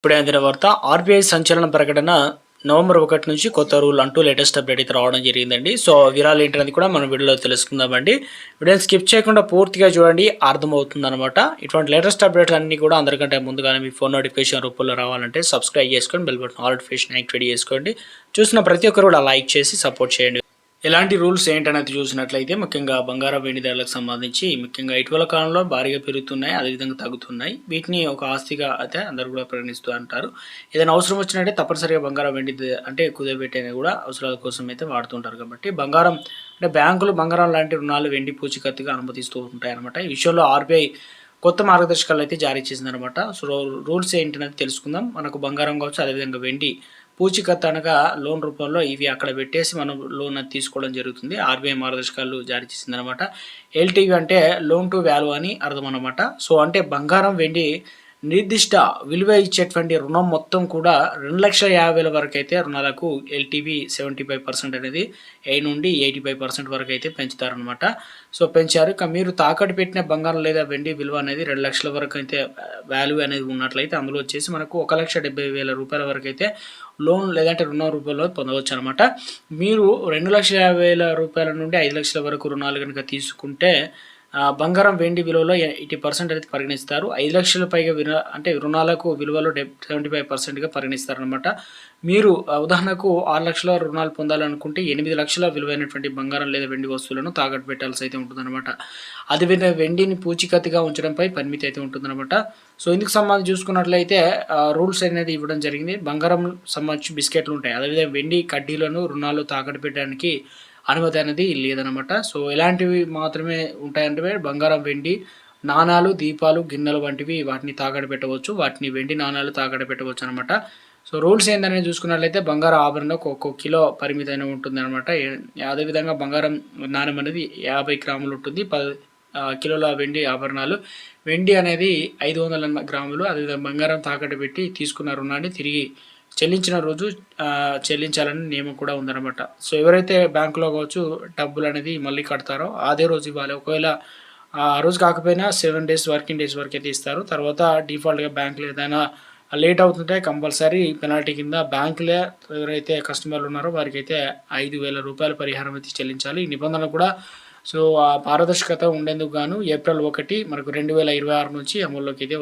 ఇప్పుడే అందిన వార్త ఆర్బీఐ సంచలన ప్రకటన నవంబర్ ఒకటి నుంచి కొత్త రూల్ అంటూ లేటెస్ట్ అప్డేట్ అయితే రావడం జరిగిందండి. సో వివరాలు ఏంటనేది కూడా మనం వీడియోలో తెలుసుకుందామండి. వీడియోని స్కిప్ చేయకుండా పూర్తిగా చూడండి అర్థమవుతుంది అనమాట ఇటువంటి లేటెస్ట్ అప్డేట్స్ అన్ని కూడా అందరికంటే ముందుగానే మీ ఫోన్ నోటిఫికేషన్ రూపంలో రావాలంటే సబ్స్క్రైబ్ చేసుకొని bell button all notification activate చేసుకోండి. చూసిన ప్రతి ఒక్కరు కూడా లైక్ చేసి సపోర్ట్ చేయండి. ఎలాంటి రూల్స్ ఏంటనేది చూసినట్లయితే ముఖ్యంగా బంగారం వెండి ధరలకు సంబంధించి ముఖ్యంగా ఇటీవల కాలంలో భారీగా పెరుగుతున్నాయి అదేవిధంగా తగ్గుతున్నాయి. వీటిని ఒక ఆస్తిగా అయితే అందరూ కూడా పరిగణిస్తూ అంటారు. ఏదైనా అవసరం వచ్చినట్టే తప్పనిసరిగా బంగారం వెండి అంటే కుదరబెట్టేది కూడా అవసరాల కోసం అయితే వాడుతుంటారు. కాబట్టి బంగారం అంటే బ్యాంకులు బంగారం లాంటి రుణాలు వెండి పూచికత్తుగా అనుమతిస్తూ ఉంటాయి అనమాట ఈ విషయంలో ఆర్బీఐ కొత్త మార్గదర్శకాలు అయితే జారీ చేసిందనమాట సో రూల్స్ ఏంటనేది తెలుసుకుందాం. మనకు బంగారం కావచ్చు అదేవిధంగా వెండి పూచికత్తు అనగా లోన్ రూపంలో ఇవి అక్కడ పెట్టేసి మనం లోన్ అది తీసుకోవడం జరుగుతుంది. ఆర్బీఐ మార్గదర్శకాలు జారీ చేసిందనమాట ఎల్టీవీ అంటే లోన్ టు వాల్యూ అని అర్థం అనమాట సో అంటే బంగారం వెండి నిర్దిష్ట విలువ ఇచ్చేటువంటి రుణం మొత్తం కూడా రెండు లక్షల యాభై వేల వరకు అయితే రుణాలకు ఎల్టీవీ సెవెంటీ ఫైవ్ పర్సెంట్ అనేది ఏ నుండి ఎయిటీ ఫైవ్ పర్సెంట్ వరకు అయితే పెంచుతారనమాట సో పెంచారు. ఇక మీరు తాకట్టు పెట్టిన బంగారం లేదా వెండి విలువ అనేది రెండు లక్షల వరకు అయితే వాల్యూ అనేది ఉన్నట్లయితే అందులో వచ్చేసి మనకు ఒక లక్ష డెబ్బై వేల రూపాయల వరకు అయితే లోన్ లేదంటే రుణం రూపంలో పొందవచ్చు అనమాట మీరు రెండు లక్షల యాభై వేల రూపాయల నుండి ఐదు లక్షల వరకు రుణాలు కనుక తీసుకుంటే బంగారం వెండి విలువలో ఎయిటీ పర్సెంట్ అయితే పరిగణిస్తారు. ఐదు లక్షల పైగా విన అంటే రుణాలకు విలువలో డెబ్ సెవెంటీ ఫైవ్ పర్సెంట్గా పరిగణిస్తారు అనమాట మీరు ఉదాహరణకు ఆరు లక్షల రుణాలు పొందాలనుకుంటే ఎనిమిది లక్షల విలువైనటువంటి బంగారం లేదా వెండి వస్తువులను తాకట్టు పెట్టాల్సి అయితే ఉంటుందన్నమాట. అది వెండిని పూచికత్తుగా ఉంచడంపై పరిమితి అయితే ఉంటుందన్నమాట. సో ఇందుకు సంబంధించి చూసుకున్నట్లయితే రూల్స్ అనేది ఇవ్వడం జరిగింది. బంగారం సంబంధించి బిస్కెట్లు ఉంటాయి అదేవిధంగా వెండి కడ్డీలను రుణాలు తాకట్టు పెట్టడానికి అనుమతి అనేది లేదనమాట సో ఎలాంటివి మాత్రమే ఉంటాయంటే బంగారం వెండి నాణాలు దీపాలు గిన్నెలు వంటివి వాటిని తాకడ పెట్టవచ్చు వాటిని వెండి నాణాలు తాకడ పెట్టవచ్చు అనమాట సో రూల్స్ ఏంటనేది చూసుకున్నట్లయితే బంగారం ఆభరణం ఒక్కొక్క కిలో పరిమితి అయినా ఉంటుంది అనమాట అదేవిధంగా బంగారం నాణ్యం అనేది యాభై గ్రాములు ఉంటుంది. పది కిలోల వెండి ఆభరణాలు. వెండి అనేది ఐదు వందల గ్రాములు. అదేవిధంగా బంగారం తాకట్టు పెట్టి తీసుకున్న రుణాన్ని తిరిగి చెల్లించిన రోజు చెల్లించాలని నియమం కూడా ఉందన్నమాట. సో ఎవరైతే బ్యాంకులో కావచ్చు డబ్బులు అనేది మళ్ళీ కడతారో అదే రోజు ఇవ్వాలి. ఒకవేళ ఆ రోజు కాకపోయినా సెవెన్ డేస్ వర్కింగ్ డేస్ వరకు అయితే ఇస్తారు. తర్వాత డిఫాల్ట్గా బ్యాంకులో ఏదైనా లేట్ అవుతుంటే కంపల్సరీ పెనాల్టీ కింద బ్యాంకులే ఎవరైతే కస్టమర్లు ఉన్నారో వారికి అయితే ఐదు వేల రూపాయల పరిహారం అయితే చెల్లించాలి. ఈ నిబంధన కూడా సో ఆ పారదర్శకత ఉండేందుకు గాను ఏప్రిల్ ఒకటి మనకు రెండు వేల ఇరవై ఆరు నుంచి అమల్లోకి అయితే